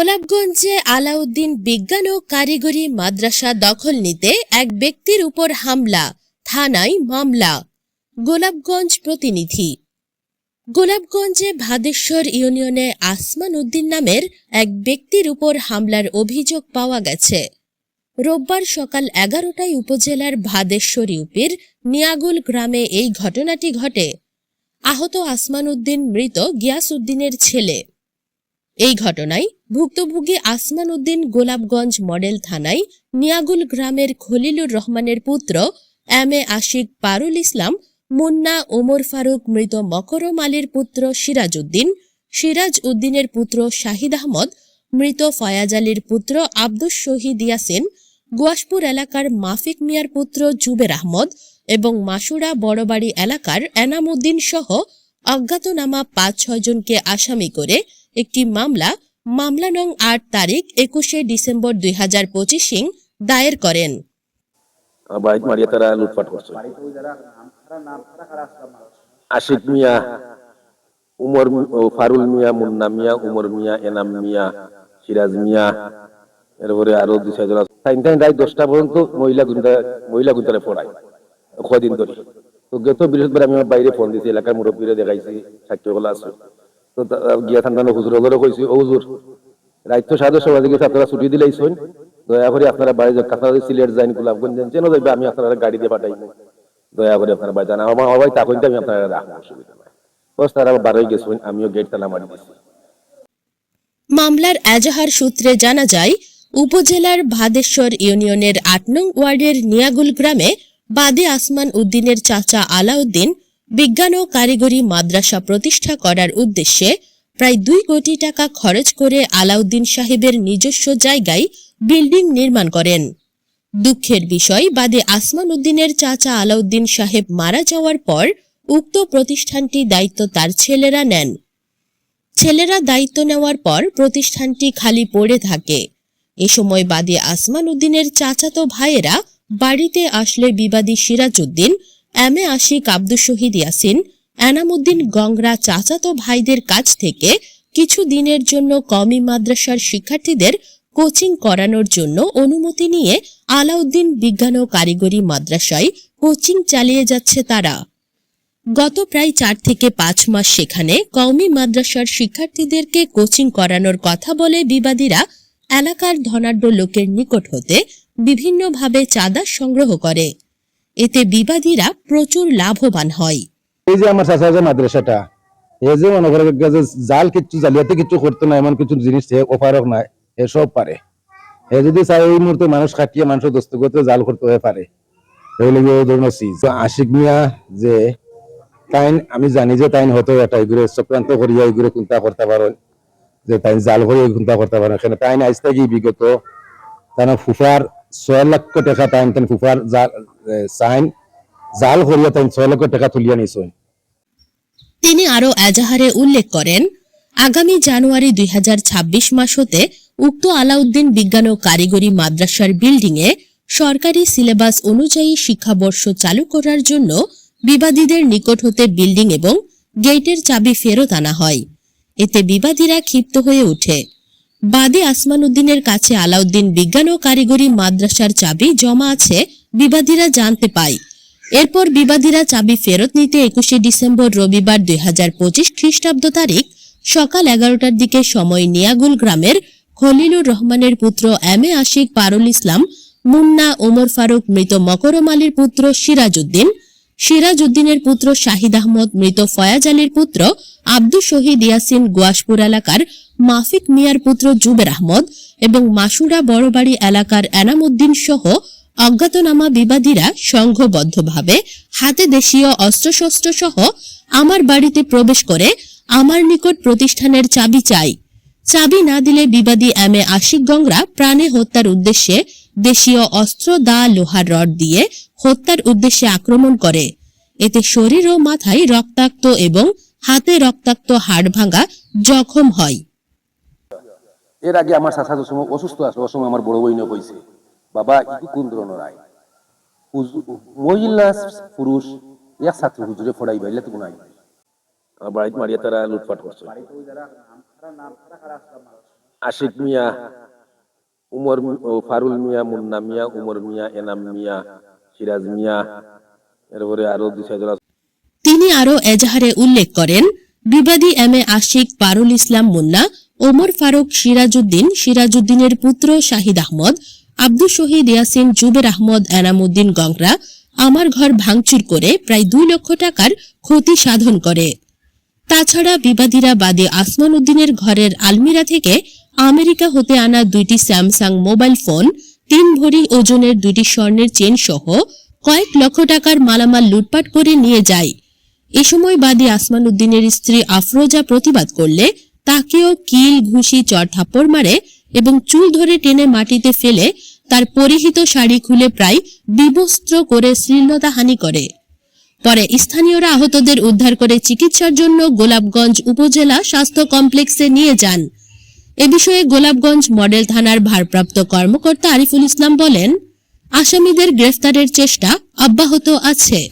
গোলাপগঞ্জে আলাউদ্দিন বিজ্ঞান ও কারিগরি মাদ্রাসা দখল নিতে এক ব্যক্তির উপর হামলা, থানায় মামলা। গোলাপগঞ্জ প্রতিনিধি। গোলাপগঞ্জে ভাদেশ্বর ইউনিয়নে আসমান উদ্দিন নামের এক ব্যক্তির উপর হামলার অভিযোগ পাওয়া গেছে। রোববার সকাল এগারোটায় উপজেলার ভাদেশ্বর ইউপির নিয়াগুল গ্রামে এই ঘটনাটি ঘটে। আহত আসমান উদ্দিন মৃত গিয়াস উদ্দিনের ছেলে। এই ঘটনায় ভুক্তভোগী আসমান উদ্দিন গোলাপগঞ্জ মডেল থানায় নিয়াগুল গ্রামের খলিলুর রহমানের পুত্র এম এ আশিক পারুল ইসলাম, মুন্না ওমর ফারুক মৃত মকরম আলীর পুত্র সিরাজ উদ্দিন, সিরাজ উদ্দিনের পুত্র শাহিদ আহমদ, মৃত ফয়াজ আলীর পুত্র আব্দুস শহীদ ইয়াসিন, গুয়াসপুর এলাকার মাফিক মিয়ার পুত্র জুবের আহমদ এবং মাসুরা বড়বাড়ি এলাকার এনাম উদ্দিন সহ অজ্ঞাতনামা পাঁচ ছয়জনকে আসামি করে একটি মামলা মামলা নং আট তারিখ একুশে ডিসেম্বর দুই হাজার পঁচিশিং দায়ের করেন। বাইক তারা লুটপাট করছে। আশিক মিয়া, উমর ফারুল মিয়া, মুন্না মিয়া, উমর মিয়া, এনাম মিয়া, সিরাজ মিয়া, এরপরে আরও দুই টাইম টাইম রাত দশটা পর্যন্ত মহিলা মহিলা পড়ায় কদিন ধরে। তো গত বৃহস্পতিবার আমি বাইরে ফোন দিয়েছি, এলাকার মুরব্বীরা দেখাইছি সাক্ষীগুলো আছে। তো গিয়া হুজুর ওগুলো কইছি, ও হুজুর গেছে আপনারা ছুটি দিলেই দয়া করে আপনারা বাড়ি যান সিলেট যাইন, গোলাপগঞ্জ যান যাইবে, আমি আপনারা গাড়ি দিয়ে পাঠাই দয়া করে আপনারা বাড়ি যান। আমার তখন আমি আপনারা রাখব, অসুবিধা নাই। বস, তারা গেছেন আমিও গেট তালা মারি মামলার এজাহার সূত্রে জানা যায়, উপজেলার ভাদেশ্বর ইউনিয়নের আট নং ওয়ার্ডের নিয়াগুল গ্রামে বাদে আসমান উদ্দিনের চাচা আলাউদ্দিন বিজ্ঞান ও কারিগরি মাদ্রাসা প্রতিষ্ঠা করার উদ্দেশ্যে প্রায় দুই কোটি টাকা খরচ করে আলাউদ্দিন সাহেবের নিজস্ব জায়গায় বিল্ডিং নির্মাণ করেন। দুঃখের বিষয়, বাদে আসমান উদ্দিনের চাচা আলাউদ্দিন সাহেব মারা যাওয়ার পর উক্ত প্রতিষ্ঠানটি দায়িত্ব তার ছেলেরা নেন। ছেলেরা দায়িত্ব নেওয়ার পর প্রতিষ্ঠানটি খালি পড়ে থাকে। এ সময় বাদী আসমান উদ্দিনের চাচাতো ভাইয়েরা বাড়িতে আসলে বিবাদী সিরাজ উদ্দিন এম এ আশিক আব্দুল শহীদ ইয়াসিন, এনামুদ্দিন গংরা চাচাতো ভাইদের কাছ থেকে কিছু দিনের জন্য কমি মাদ্রাসার শিক্ষার্থীদের কোচিং করানোর জন্য অনুমতি নিয়ে আলাউদ্দিন বিজ্ঞান ও কারিগরি মাদ্রাসায় কোচিং চালিয়ে যাচ্ছে তারা। গত প্রায় চার থেকে পাঁচ মাস সেখানে কওমি মাদ্রাসার শিক্ষার্থীদেরকে কোচিং করানোর কথা বলে বিবাদীরা এলাকার ধনাঢ্য লোকের নিকট হতে বিভিন্নভাবে চাঁদা সংগ্রহ করে। এতে বিবাদীরা প্রচুর লাভবান হয়। এই যে আমার চাচা যে মাদ্রাসাটা, এই যে মনে করে জাল কিচ্ছু, জালিয়াতি কিচ্ছু করতো না, এমন কিছু জিনিস অপারক নাই এ সব পারে। এ যদি চাই এই মুহূর্তে মানুষ খাটিয়ে মানুষের দোস্ত করতে, জাল করতে হয়ে পারে। ধরনের আশিক মিয়া যে তাইন, আমি জানি যে তাইন হতো এটা এগুলো চক্রান্ত করিয়া এগুলো চিন্তা করতে পারো। যে তাই জাল করিয়া চিন্তা করতে পারো। এখানে তাইন আজ থেকে বিগত তার ফুফার ছয় লক্ষ টাকা তাইন তাইন ফুফার জাল সাইন জাল করিয়া তাইন ছয় লক্ষ টাকা তুলিয়া নিছেন তিনি আরও এজাহারে উল্লেখ করেন, আগামী জানুয়ারি দুই মাস হতে উক্ত আলাউদ্দিন বিজ্ঞান ও কারিগরি মাদ্রাসার বিল্ডিংয়ে সরকারি সিলেবাস অনুযায়ী শিক্ষাবর্ষ চালু করার জন্য বিবাদীদের নিকট হতে বিল্ডিং এবং গেটের চাবি ফেরত আনা হয়। এতে বিবাদীরা ক্ষিপ্ত হয়ে ওঠে। বাদে আসমান উদ্দিনের কাছে আলাউদ্দিন বিজ্ঞান ও কারিগরি মাদ্রাসার চাবি জমা আছে বিবাদীরা জানতে পায়। এরপর বিবাদীরা চাবি ফেরত নিতে একুশে ডিসেম্বর রবিবার দুই হাজার পঁচিশ খ্রিস্টাব্দ তারিখ সকাল এগারোটার দিকে সময় নিয়াগুল গ্রামের খলিলুর রহমানের পুত্র এম এ আশিক পারুল ইসলাম, মুন্না ওমর ফারুক মৃত মকরম আলীর পুত্র সিরাজ উদ্দিন সিরাজ উদ্দিনের পুত্র শাহিদ আহমদ মৃত ফয়াজ আলীর পুত্র আব্দুল শহীদ ইয়াসিন গোয়াসপুর এলাকার মাফিক মিয়ার পুত্র জুবের আহমদ এবং মাসুরা বড়বাড়ি এলাকার এনামুদ্দিন সহ অজ্ঞাতনামা বিবাদীরা সংঘবদ্ধভাবে হাতে দেশীয় অস্ত্রশস্ত্র সহ আমার বাড়িতে প্রবেশ করে আমার নিকট প্রতিষ্ঠানের চাবি চাই। চাবি না দিলে বিবাদী এম. এ. আশিক গংরা প্রাণে হত্যার উদ্দেশ্যে দেশীয় অস্ত্র, দা, লোহার রড দিয়ে হত্যার উদ্দেশ্যে আক্রমণ করে। এতে শরীর ও মাথায় রক্তাক্ত এবং হাতে রক্তাক্ত হাড় ভাঙা জখম হয়। এর আগে আমার চাচা অসুস্থ আছে, ওই সময় আমার বড় বইনে কইছে বাবা ইকু কোন ধরনের আই হুজু- মহিলা পুরুষ এক ছাত্র হুজুরে ফড়াই বাইলে তো নাই। বাড়িতে মারিয়ে তারা লুটপাট করছে। আশিক মিয়া উমর ফারুল মিয়া মুন্না মিয়া উমর মিয়া এনাম মিয়া সিরাজ মিয়া এরপরে আরও দুই আছে। তিনি আরও এজাহারে উল্লেখ করেন বিবাদী এম এ আশিক পারুল ইসলাম মুন্না ওমর ফারুক সিরাজউদ্দিন সিরাজউদ্দিনের পুত্র শাহিদ আহমদ আব্দুল শহীদ ইয়াসিন, জুবের আহমদ, এনামুদ্দিন গংরা আমার ঘর ভাঙচুর করে প্রায় দুই লক্ষ টাকার ক্ষতি সাধন করে। তাছাড়া বিবাদীরা বাদী আসমান উদ্দিনের ঘরের আলমিরা থেকে আমেরিকা হতে আনা দুইটি স্যামসাং মোবাইল ফোন, তিন ভরি ওজনের দুইটি স্বর্ণের চেন সহ কয়েক লক্ষ টাকার মালামাল লুটপাট করে নিয়ে যায়। এ সময় বাদী আসমান উদ্দিনের স্ত্রী আফরোজা প্রতিবাদ করলে তাকেও কিল, ঘুষি চর থাপ্পড় মারে এবং চুল ধরে টেনে মাটিতে ফেলে তার পরিহিত শাড়ি খুলে প্রায় বিবস্ত্র করে শ্লীলতাহানি করে। পরে স্থানীয়রা আহতদের উদ্ধার করে চিকিৎসার জন্য গোলাপগঞ্জ উপজেলা স্বাস্থ্য কমপ্লেক্সে নিয়ে যান। এ বিষয়ে গোলাপগঞ্জ মডেল থানার ভারপ্রাপ্ত কর্মকর্তা আরিফুল ইসলাম বলেন, আসামিদের গ্রেফতারের চেষ্টা অব্যাহত আছে।